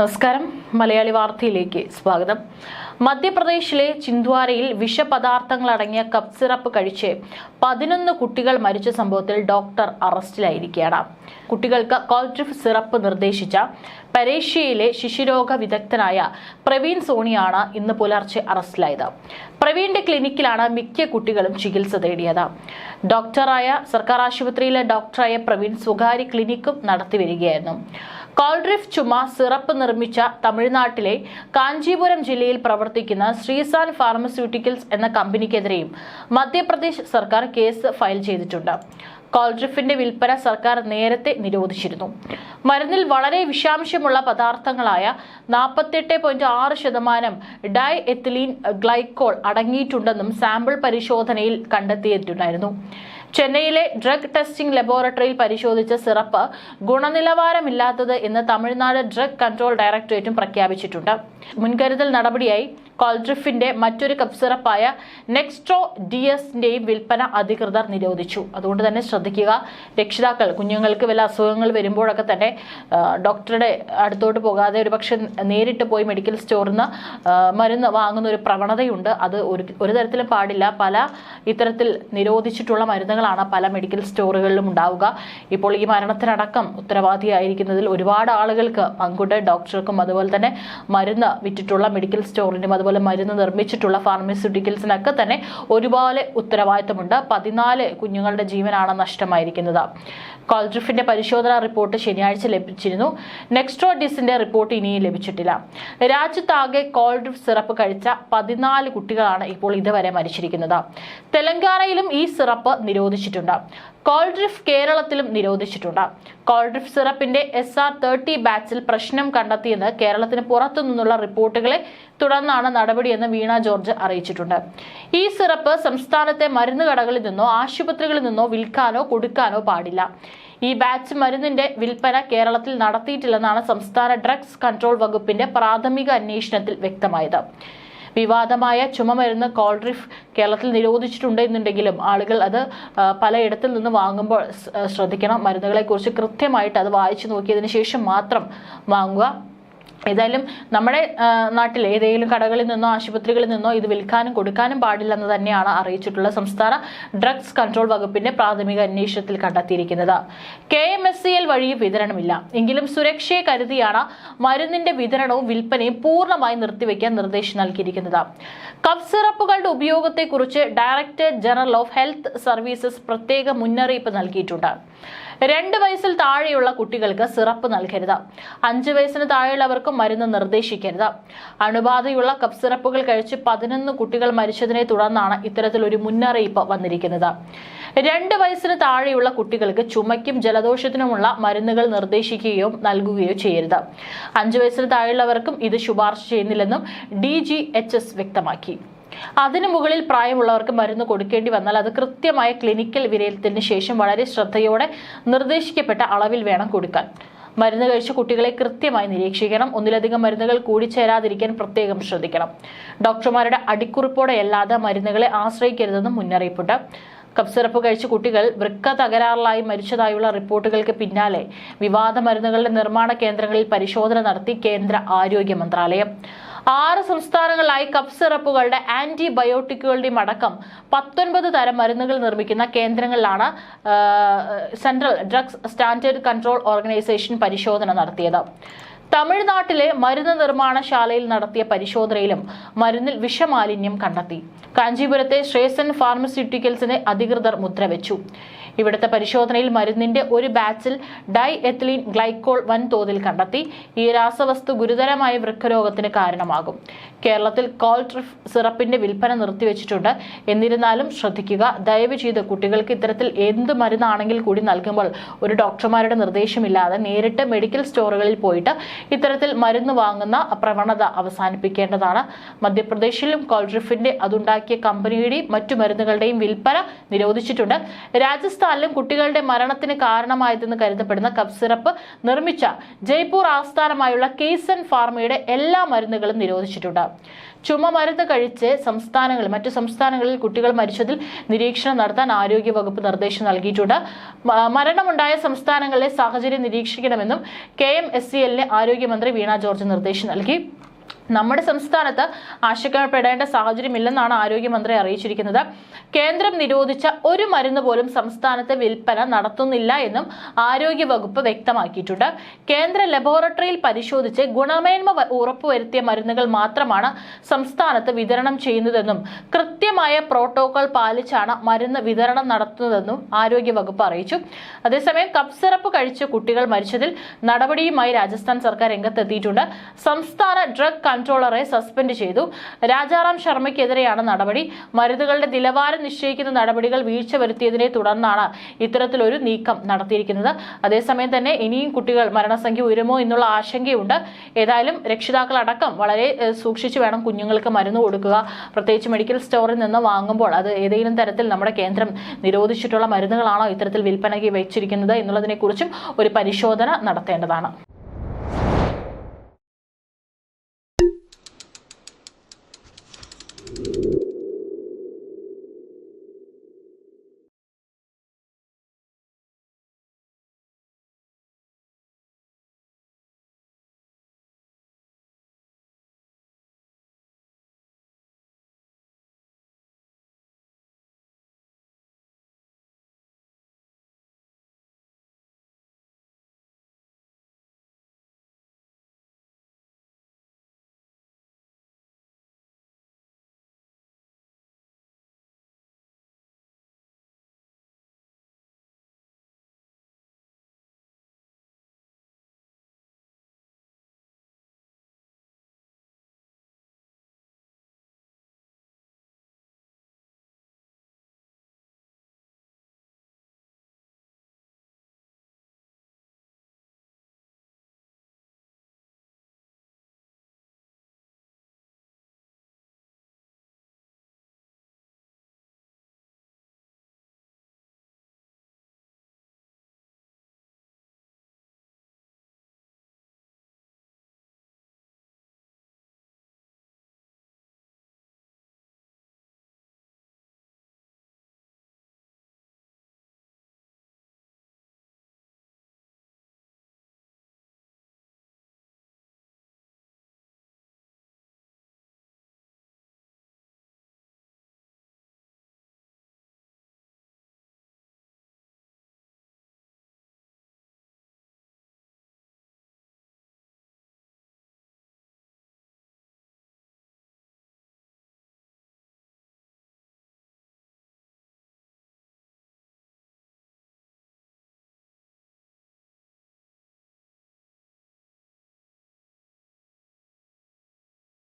നമസ്കാരം. മലയാളി വാർത്തയിലേക്ക് സ്വാഗതം. മധ്യപ്രദേശിലെ ചിന്ദ്വാരയിൽ വിഷപദാർത്ഥങ്ങൾ അടങ്ങിയ കപ്പ് സിറപ്പ് കഴിച്ച് പതിനൊന്ന് കുട്ടികൾ മരിച്ച സംഭവത്തിൽ ഡോക്ടർ അറസ്റ്റിലായിരിക്കുകയാണ്. കുട്ടികൾക്ക് കോൾട്രിഫ് സിറപ്പ് നിർദ്ദേശിച്ച പരേഷ്യയിലെ ശിശുരോഗ വിദഗ്ധനായ പ്രവീൺ സോണിയാണ് ഇന്ന് പുലർച്ചെ അറസ്റ്റിലായത്. പ്രവീണിന്റെ ക്ലിനിക്കിലാണ് മിക്ക കുട്ടികളും ചികിത്സ തേടിയത്. ഡോക്ടറായ സർക്കാർ ആശുപത്രിയിലെ ഡോക്ടറായ പ്രവീൺ സ്വകാര്യ ക്ലിനിക്കും നടത്തിവരികയായിരുന്നു കോൾഡ്രിഫ് ചുമ സിറപ്പ് നിർമ്മിച്ച തമിഴ്നാട്ടിലെ കാഞ്ചീപുരം ജില്ലയിൽ പ്രവർത്തിക്കുന്ന ശ്രീസാൻ ഫാർമസ്യൂട്ടിക്കൽസ് എന്ന കമ്പനിക്കെതിരെയും മധ്യപ്രദേശ് സർക്കാർ കേസ് ഫയൽ ചെയ്തിട്ടുണ്ട്. കോൾഡ്രിഫിന്റെ വിൽപ്പന സർക്കാർ നേരത്തെ നിരോധിച്ചിരുന്നു. മരുന്നിൽ വളരെ വിഷാംശമുള്ള പദാർത്ഥങ്ങളായ നാൽപ്പത്തെട്ട് പോയിന്റ് ആറ് ശതമാനം ഡൈ എത്തിലീൻ ഗ്ലൈക്കോൾ അടങ്ങിയിട്ടുണ്ടെന്നും സാമ്പിൾ പരിശോധനയിൽ കണ്ടെത്തിയിട്ടുണ്ടായിരുന്നു. ചെന്നൈയിലെ ഡ്രഗ് ടെസ്റ്റിംഗ് ലബോറട്ടറിയിൽ പരിശോധിച്ച സിറപ്പ് ഗുണനിലവാരമില്ലാത്തത് എന്ന് തമിഴ്നാട് ഡ്രഗ് കൺട്രോൾ ഡയറക്ടറേറ്റും പ്രഖ്യാപിച്ചിട്ടുണ്ട്. മുൻകരുതൽ നടപടിയായി കോൾഡ്രിഫിന്റെ മറ്റൊരു കപ്പ് സിറപ്പായ നെക്സ്ട്രോ ഡി എസിന്റെയും വിൽപ്പന അധികൃതർ നിരോധിച്ചു. അതുകൊണ്ട് തന്നെ ശ്രദ്ധിക്കുക രക്ഷിതാക്കൾ കുഞ്ഞുങ്ങൾക്ക് വല്ല അസുഖങ്ങൾ വരുമ്പോഴൊക്കെ തന്നെ ഡോക്ടറുടെ അടുത്തോട്ട് പോകാതെ ഒരു പക്ഷെ നേരിട്ട് പോയി മെഡിക്കൽ സ്റ്റോറിൽ നിന്ന് മരുന്ന് വാങ്ങുന്ന ഒരു പ്രവണതയുണ്ട്. അത് ഒരു ഒരു തരത്തിലും പാടില്ല. പല ഇത്തരത്തിൽ നിരോധിച്ചിട്ടുള്ള മരുന്നുകളാണ് പല മെഡിക്കൽ സ്റ്റോറുകളിലും ഉണ്ടാവുക. ഇപ്പോൾ ഈ മരണത്തിനടക്കം ഉത്തരവാദിയായിരിക്കുന്നതിൽ ഒരുപാട് ആളുകൾക്ക് പങ്കുണ്ട്. ഡോക്ടർക്കും അതുപോലെ തന്നെ മരുന്ന് വിറ്റിട്ടുള്ള മെഡിക്കൽ സ്റ്റോറിനും അതുപോലെ മരുന്ന് നിർമ്മിച്ചിട്ടുള്ള ഫാർമസ്യൂട്ടിക്കൽസിനൊക്കെ തന്നെ ഒരുപോലെ ഉത്തരവാദിത്തമുണ്ട്. പതിനാല് കുഞ്ഞുങ്ങളുടെ ജീവനാണ് നഷ്ടമായിരിക്കുന്നത്. കോൾഡ്രിഫിന്റെ പരിശോധന റിപ്പോർട്ട് ശനിയാഴ്ച ലഭിച്ചിരുന്നു. നെക്സ്ട്രോ ഡിസിന്റെ റിപ്പോർട്ട് ഇനിയും ലഭിച്ചിട്ടില്ല. രാജ്യത്താകെ കോൾഡ്രിഫ് സിറപ്പ് കഴിച്ച പതിനാല് കുട്ടികളാണ് ഇപ്പോൾ ഇതുവരെ മരിച്ചിരിക്കുന്നത്. തെലങ്കാനയിലും ഈ സിറപ്പ് നിരോധിച്ചിട്ടുണ്ട്. കോൾഡ്രിഫ് കേരളത്തിലും നിരോധിച്ചിട്ടുണ്ട്. കോൾഡ്രിഫ് സിറപ്പിന്റെ എസ് ആർ തേർട്ടി ബാച്ചിൽ പ്രശ്നം കണ്ടെത്തിയെന്ന് കേരളത്തിന് പുറത്തു നിന്നുള്ള റിപ്പോർട്ടുകളെ തുടർന്നാണ് നടപടിയെന്ന് വീണ ജോർജ് അറിയിച്ചിട്ടുണ്ട്. ഈ സിറപ്പ് സംസ്ഥാനത്തെ മരുന്ന് കടകളിൽ നിന്നോ ആശുപത്രികളിൽ നിന്നോ വിൽക്കാനോ കൊടുക്കാനോ പാടില്ല. ഈ ബാച്ച് മരുന്നിന്റെ വിൽപ്പന കേരളത്തിൽ നടത്തിയിട്ടില്ലെന്നാണ് സംസ്ഥാന ഡ്രഗ്സ് കൺട്രോൾ വകുപ്പിന്റെ പ്രാഥമിക അന്വേഷണത്തിൽ വ്യക്തമായത്. വിവാദമായ ചുമമരുന്ന് കോൾഡ്രിഫ് കേരളത്തിൽ നിരോധിച്ചിട്ടുണ്ട് എന്നുണ്ടെങ്കിലും ആളുകൾ അത് പലയിടത്തിൽ നിന്ന് വാങ്ങുമ്പോൾ ശ്രദ്ധിക്കണം. മരുന്നുകളെക്കുറിച്ച് കൃത്യമായിട്ട് അത് വായിച്ചു നോക്കിയതിന് ശേഷം മാത്രം വാങ്ങുക. ഏതായാലും നമ്മുടെ നാട്ടിൽ ഏതെങ്കിലും കടകളിൽ നിന്നോ ആശുപത്രികളിൽ നിന്നോ ഇത് വിൽക്കാനും കൊടുക്കാനും പാടില്ലെന്ന് തന്നെയാണ് അറിയിച്ചിട്ടുള്ള സംസ്ഥാന ഡ്രഗ്സ് കൺട്രോൾ വകുപ്പിന്റെ പ്രാഥമിക അന്വേഷണത്തിൽ കണ്ടെത്തിയിരിക്കുന്നത്. K M S C L വഴി വിതരണമില്ല. എങ്കിലും സുരക്ഷയെ കരുതിയാണ് മരുന്നിന്റെ വിതരണവും വിൽപ്പനയും പൂർണമായി നിർത്തിവെക്കാൻ നിർദ്ദേശം നൽകിയിരിക്കുന്നത്. കഫ് സിറപ്പുകളുടെ ഉപയോഗത്തെക്കുറിച്ച് director general of health services പ്രത്യേക മുന്നറിയിപ്പ് നൽകിയിട്ടുണ്ട്. രണ്ട് വയസ്സിൽ താഴെയുള്ള കുട്ടികൾക്ക് സിറപ്പ് നൽകരുത്. അഞ്ച് വയസ്സിന് താഴെയുള്ളവർക്കും മരുന്ന് നിർദ്ദേശിക്കരുത്. അണുബാധയുള്ള കപ്പ് സിറപ്പുകൾ കഴിച്ച് പതിനൊന്ന് കുട്ടികൾ മരിച്ചതിനെ തുടർന്നാണ് ഇത്തരത്തിലൊരു മുന്നറിയിപ്പ് വന്നിരിക്കുന്നത്. രണ്ട് വയസ്സിന് താഴെയുള്ള കുട്ടികൾക്ക് ചുമയ്ക്കും ജലദോഷത്തിനുമുള്ള മരുന്നുകൾ നിർദ്ദേശിക്കുകയോ നൽകുകയോ ചെയ്യരുത്. അഞ്ച് വയസ്സിന് താഴെയുള്ളവർക്കും ഇത് ശുപാർശ ചെയ്യുന്നില്ലെന്നും ഡി വ്യക്തമാക്കി. അതിനു മുകളിൽ പ്രായമുള്ളവർക്ക് മരുന്ന് കൊടുക്കേണ്ടി വന്നാൽ അത് കൃത്യമായ ക്ലിനിക്കൽ വിലയിരുത്തലിന് ശേഷം വളരെ ശ്രദ്ധയോടെ നിർദ്ദേശിക്കപ്പെട്ട അളവിൽ വേണം കൊടുക്കാൻ. മരുന്ന് കഴിച്ച കുട്ടികളെ കൃത്യമായി നിരീക്ഷിക്കണം. ഒന്നിലധികം മരുന്നുകൾ കൂടിച്ചേരാതിരിക്കാൻ പ്രത്യേകം ശ്രദ്ധിക്കണം. ഡോക്ടർമാരുടെ അടിക്കുറിപ്പോടെ അല്ലാതെ മരുന്നുകളെ ആശ്രയിക്കരുതെന്നും മുന്നറിയിപ്പുണ്ട്. കഫ് സിറപ്പ് കഴിച്ച കുട്ടികൾ വൃക്ക തകരാറിലായി മരിച്ചതായുള്ള റിപ്പോർട്ടുകൾക്ക് പിന്നാലെ വിവാദ മരുന്നുകളുടെ നിർമ്മാണ കേന്ദ്രങ്ങളിൽ പരിശോധന നടത്തി കേന്ദ്ര ആരോഗ്യ മന്ത്രാലയം. ആറ് സംസ്ഥാനങ്ങളിലായി കഫ് സിറപ്പുകളുടെ ആന്റിബയോട്ടിക്കുകളുടെയും അടക്കം പത്തൊൻപത് തരം മരുന്നുകൾ നിർമ്മിക്കുന്ന കേന്ദ്രങ്ങളിലാണ് Central Drugs Standard Control Organisation പരിശോധന നടത്തിയത്. തമിഴ്നാട്ടിലെ മരുന്ന് നിർമ്മാണശാലയിൽ നടത്തിയ പരിശോധനയിലും മരുന്നിൽ വിഷമാലിന്യം കണ്ടെത്തി. കാഞ്ചീപുരത്തെ ശ്രേസൻ ഫാർമസ്യൂട്ടിക്കൽസിനെ അധികൃതർ മുദ്രവെച്ചു. ഇവിടുത്തെ പരിശോധനയിൽ മരുന്നിന്റെ ഒരു ബാച്ചിൽ ഡൈ എത്തിലീൻ ഗ്ലൈക്കോൾ വൻതോതിൽ കണ്ടെത്തി. ഈ രാസവസ്തു ഗുരുതരമായ വൃക്കരോഗത്തിന് കാരണമാകും. കേരളത്തിൽ കോൾട്രിഫ് സിറപ്പിന്റെ വിൽപ്പന നിർത്തിവെച്ചിട്ടുണ്ട്. എന്നിരുന്നാലും ശ്രദ്ധിക്കുക ദയവ് ചെയ്ത് കുട്ടികൾക്ക് ഇത്തരത്തിൽ എന്ത് മരുന്നാണെങ്കിൽ കൂടി നൽകുമ്പോൾ ഒരു ഡോക്ടർമാരുടെ നിർദ്ദേശമില്ലാതെ നേരിട്ട് മെഡിക്കൽ സ്റ്റോറുകളിൽ പോയിട്ട് ഇത്തരത്തിൽ മരുന്ന് വാങ്ങുന്ന പ്രവണത അവസാനിപ്പിക്കേണ്ടതാണ്. മധ്യപ്രദേശിലും കോൾട്രിഫിന്റെ അതുണ്ടാക്കിയ കമ്പനിയുടെയും മറ്റു മരുന്നുകളുടെയും വിൽപ്പന നിരോധിച്ചിട്ടുണ്ട്. രാജസ്ഥാനിലും കുട്ടികളുടെ മരണത്തിന് കാരണമായതെന്ന് കരുതപ്പെടുന്ന കഫ് സിറപ്പ് നിർമ്മിച്ച ജയ്പൂർ ആസ്ഥാനമായുള്ള കേസൻ ഫാർമയുടെ എല്ലാ മരുന്നുകളും നിരോധിച്ചിട്ടുണ്ട്. ചുമ മരുന്ന് കഴിച്ച് സംസ്ഥാനങ്ങൾ മറ്റു സംസ്ഥാനങ്ങളിൽ കുട്ടികൾ മരിച്ചതിൽ നിരീക്ഷണം നടത്താൻ ആരോഗ്യ വകുപ്പ് നിർദ്ദേശം നൽകിയിട്ടുണ്ട്. മരണമുണ്ടായ സംസ്ഥാനങ്ങളിലെ സാഹചര്യം നിരീക്ഷിക്കണമെന്നും കെ എം എസ് സി എല്ലിന് ആരോഗ്യമന്ത്രി വീണ ജോർജ് നിർദ്ദേശം നൽകി. നമ്മുടെ സംസ്ഥാനത്ത് ആശങ്കപ്പെടേണ്ട സാഹചര്യമില്ലെന്നാണ് ആരോഗ്യമന്ത്രി അറിയിച്ചിരിക്കുന്നത്. കേന്ദ്രം നിരോധിച്ച ഒരു മരുന്ന് പോലും സംസ്ഥാനത്ത് വിൽപ്പന നടത്തുന്നില്ല എന്നും ആരോഗ്യ വകുപ്പ് വ്യക്തമാക്കിയിട്ടുണ്ട്. കേന്ദ്ര ലബോറട്ടറിയിൽ പരിശോധിച്ച് ഗുണമേന്മ ഉറപ്പുവരുത്തിയ മരുന്നുകൾ മാത്രമാണ് സംസ്ഥാനത്ത് വിതരണം ചെയ്യുന്നതെന്നും കൃത്യമായ പ്രോട്ടോകോൾ പാലിച്ചാണ് മരുന്ന് വിതരണം നടത്തുന്നതെന്നും ആരോഗ്യ വകുപ്പ് അറിയിച്ചു. അതേസമയം കപ്പ് സിറപ്പ് കഴിച്ച് കുട്ടികൾ മരിച്ചതിൽ നടപടിയുമായി രാജസ്ഥാൻ സർക്കാർ രംഗത്തെത്തിയിട്ടുണ്ട്. സംസ്ഥാന ഡ്രഗ് കൺട്രോളറെ സസ്പെൻഡ് ചെയ്തു. രാജാറാം ശർമ്മയ്ക്കെതിരെയാണ് നടപടി. മരുന്നുകളുടെ നിലവാരം നിശ്ചയിക്കുന്ന നടപടികൾ വീഴ്ച വരുത്തിയതിനെ തുടർന്നാണ് ഇത്തരത്തിലൊരു നീക്കം നടത്തിയിരിക്കുന്നത്. അതേസമയം തന്നെ ഇനിയും കുട്ടികൾ മരണസംഖ്യ ഉയരുമോ എന്നുള്ള ആശങ്കയുണ്ട്. ഏതായാലും രക്ഷിതാക്കളടക്കം വളരെ സൂക്ഷിച്ചു വേണം കുഞ്ഞുങ്ങൾക്ക് മരുന്ന് കൊടുക്കുക. പ്രത്യേകിച്ച് മെഡിക്കൽ സ്റ്റോറിൽ നിന്ന് വാങ്ങുമ്പോൾ അത് ഏതെങ്കിലും തരത്തിൽ നമ്മുടെ കേന്ദ്രം നിരോധിച്ചിട്ടുള്ള മരുന്നുകളാണോ ഇത്തരത്തിൽ വിൽപ്പനയ്ക്ക് വെച്ചിരിക്കുന്നത് എന്നുള്ളതിനെക്കുറിച്ചും ഒരു പരിശോധന നടത്തേണ്ടതാണ്.